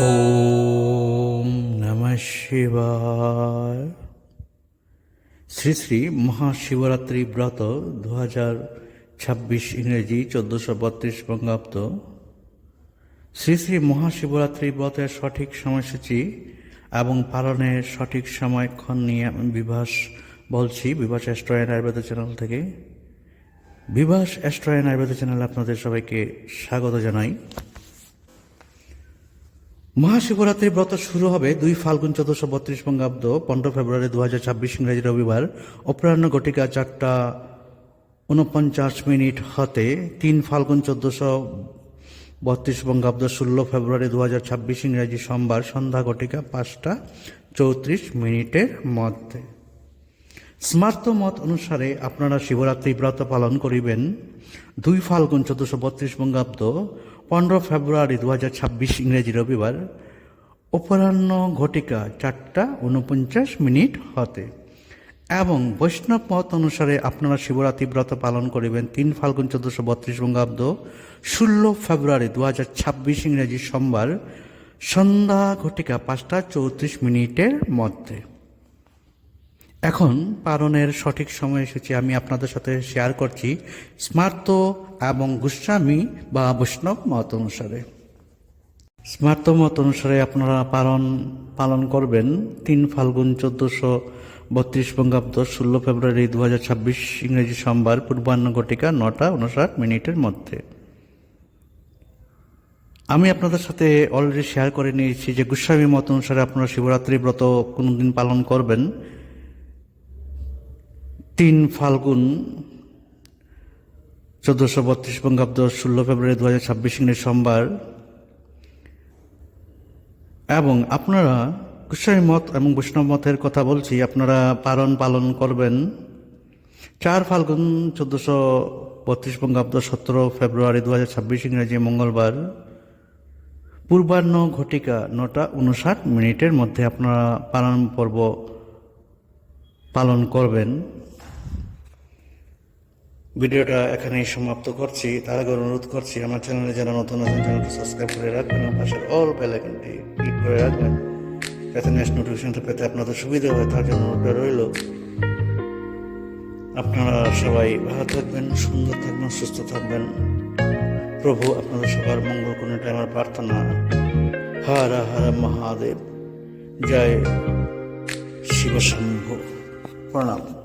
ওম নমঃ শিবায়। শ্রী শ্রী মহাশিবরাত্রি ব্রত দু হাজার ছাব্বিশ ইংরেজি চোদ্দশো বত্রিশ বঙ্গাব্দ। শ্রী শ্রী মহাশিবরাত্রি ব্রতের সঠিক সময়সূচি এবং পালনের সঠিক সময়ক্ষণ নিয়ে আমি বিভাস বলছি। বিভাস অ্যাস্ট্রয়েন আয়ুর্বেদ চ্যানেল থেকে। বিভাস অ্যাস্ট্রয়েন আয়ুর্বেদ চ্যানেলে আপনাদের সবাইকে স্বাগত জানাই। মহাশিবরাত্রি ব্রত শুরু হবে দুই ফাল্গুন চোদ্দশো বত্রিশ বঙ্গাব্দ, পনেরো ফেব্রুয়ারি দু হাজার ছাব্বিশ ইংরেজি রবিবার। অপরাহ্ন ঘটিকা চারটা উনপঞ্চাশ মিনিট হতে তিন ফাল্গুন চোদ্দশো বত্রিশ বঙ্গাব্দ, ষোলো ফেব্রুয়ারি দু হাজার ছাব্বিশ ইংরেজি সোমবার, সন্ধ্যা ঘটিকা পাঁচটা চৌত্রিশ মিনিটের মধ্যে। স্মার্ত মত অনুসারে আপনারা শিবরাত্রি ব্রত পালন করিবেন। দুই ফাল্গুন চোদ্দশো বত্রিশ বঙ্গাব্দ পনেরো ফেব্রুয়ারি দু হাজার ছাব্বিশ ইংরেজি রবিবার, অপরাহ্ন ঘটিকা চারটা উনপঞ্চাশ মিনিট হতে। এবং বৈষ্ণব মত অনুসারে আপনারা শিবরাত্রি ব্রত পালন করিবেন তিন ফাল্গুন চোদ্দশো বত্রিশ বঙ্গাব্দ, ষোলো ফেব্রুয়ারি দু হাজার ছাব্বিশ ইংরেজি সোমবার, সন্ধ্যা ঘটিকা পাঁচটা চৌত্রিশ মিনিটের মধ্যে। এখন পালনের সঠিক সময়সূচি আমি আপনাদের সাথে শেয়ার করছি স্মার্ত এবং গোস্বামী বা বৈষ্ণব মত অনুসারে। স্মার্ত মত অনুসারে আপনারা পালন পালন করবেন তিন ফাল্গুন চোদ্দশো বত্রিশ বঙ্গাব্দ ষোলো ফেব্রুয়ারি দু হাজার ছাব্বিশ ইংরেজি সোমবার পূর্বাহ্ন ঘটিকা নটা উনষাট মিনিটের মধ্যে। আমি আপনাদের সাথে অলরেডি শেয়ার করে নিয়েছি যে গোস্বামী মত অনুসারে আপনারা শিবরাত্রি ব্রত কোনোদিন পালন করবেন। তিন ফাল্গুন চোদ্দশো বত্রিশ বঙ্গাব্দ ষোলো ফেব্রুয়ারি দু হাজার ছাব্বিশ সোমবার। এবং আপনারা গোস্বামী মত এবং বৈষ্ণব মতের কথা বলছি, আপনারা পালন পালন করবেন। চার ফাল্গুন চোদ্দশো বত্রিশ বঙ্গাব্দ সতেরো ফেব্রুয়ারি দু হাজার ছাব্বিশ ইংরেজি মঙ্গলবার। পূর্বাহ্ন ঘটিকা নটা উনষাট মিনিটের মধ্যে আপনারা পালন পর্ব পালন করবেন। ভিডিওটা এখানেই সমাপ্ত করছি। তার আগে অনুরোধ করছি, আমার চ্যানেলে যারা নতুন নতুন চ্যানেলটি সাবস্ক্রাইব করে রাখবেন পাশের অল বেল আইকনটি ক্লিক করে রাখবেন। যাতে নেক্সট নোটিফিকেশনটা পেতে আপনাদের সুবিধা হয়, তার জন্য অনুরোধটা রইল। আপনারা সবাই ভালো থাকবেন, সুন্দর থাকবেন, সুস্থ থাকবেন। প্রভু আপনাদের সবার মঙ্গল এটা আমার প্রার্থনা হর হর মহাদেব। জয় শিবশম্ভু। প্রণাম।